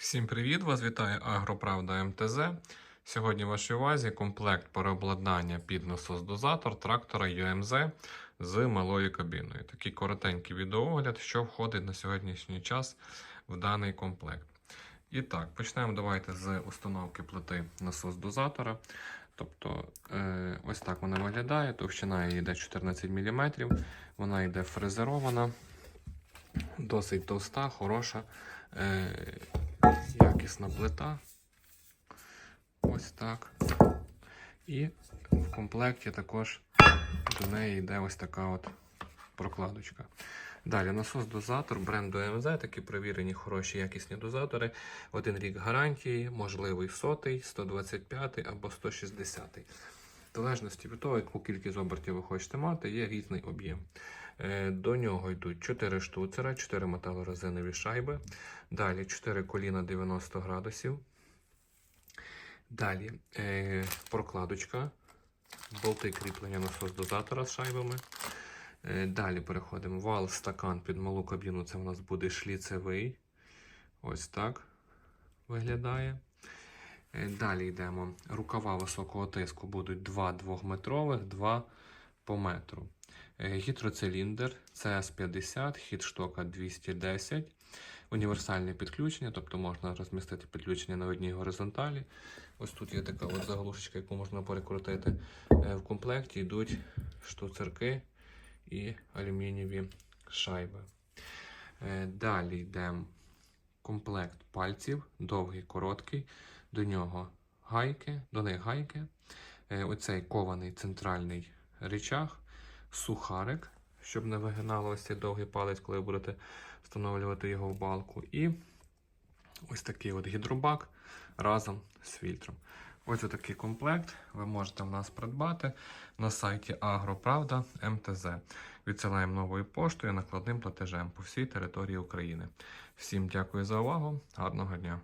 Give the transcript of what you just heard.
Всім привіт! Вас вітає Агроправда МТЗ. Сьогодні в вашій увазі комплект переобладнання під насос-дозатор трактора UMZ з малою кабіною. Такий коротенький відеоогляд, що входить на сьогоднішній час в даний комплект. І так, почнемо давайте з установки плити насос-дозатора. Тобто, е, ось так вона виглядає. Товщина її йде 14 мм, вона йде фрезерована, досить товста, хороша. Е, плита. Ось так. І в комплекті також до неї йде ось така от прокладочка. Далі насос-дозатор бренду МЗ, такі провірені хороші якісні дозатори. Один рік гарантії, можливий сотий, 125 або 160. В залежності від того, яку кількість обертів ви хочете мати, є різний об'єм. Е, До нього йдуть 4 штуцера, 4 металорезинові шайби. Далі 4 коліна 90 градусів. Далі е, прокладочка, болти кріплення насос-дозатора з шайбами. Е, далі переходимо вал, стакан під малу кабіну. Це у нас буде шліцевий. Ось так виглядає. Е, Далі йдемо. Рукава високого тиску будуть 2 двохметрових, 2 по метру. Е, Гідроциліндр CS50, хід штока 210. Універсальне підключення, тобто можна розмістити підключення на одній горизонталі. Ось тут є така от заглушечка, яку можна перекрутити. Е, В комплекті йдуть штуцерки і алюмінієві шайби. Далі йдемо комплект пальців, довгий, короткий. До нього гайки, до них гайки. Е, Оцей кований центральний речах, сухарик, щоб не вигинало ось цей довгий палець, коли ви будете встановлювати його в балку. І ось такий от гідробак разом з фільтром. Ось такий комплект ви можете в нас придбати на сайті Агроправда МТЗ. Відсилаємо новою поштою накладним платежем по всій території України. Всім дякую за увагу, гарного дня!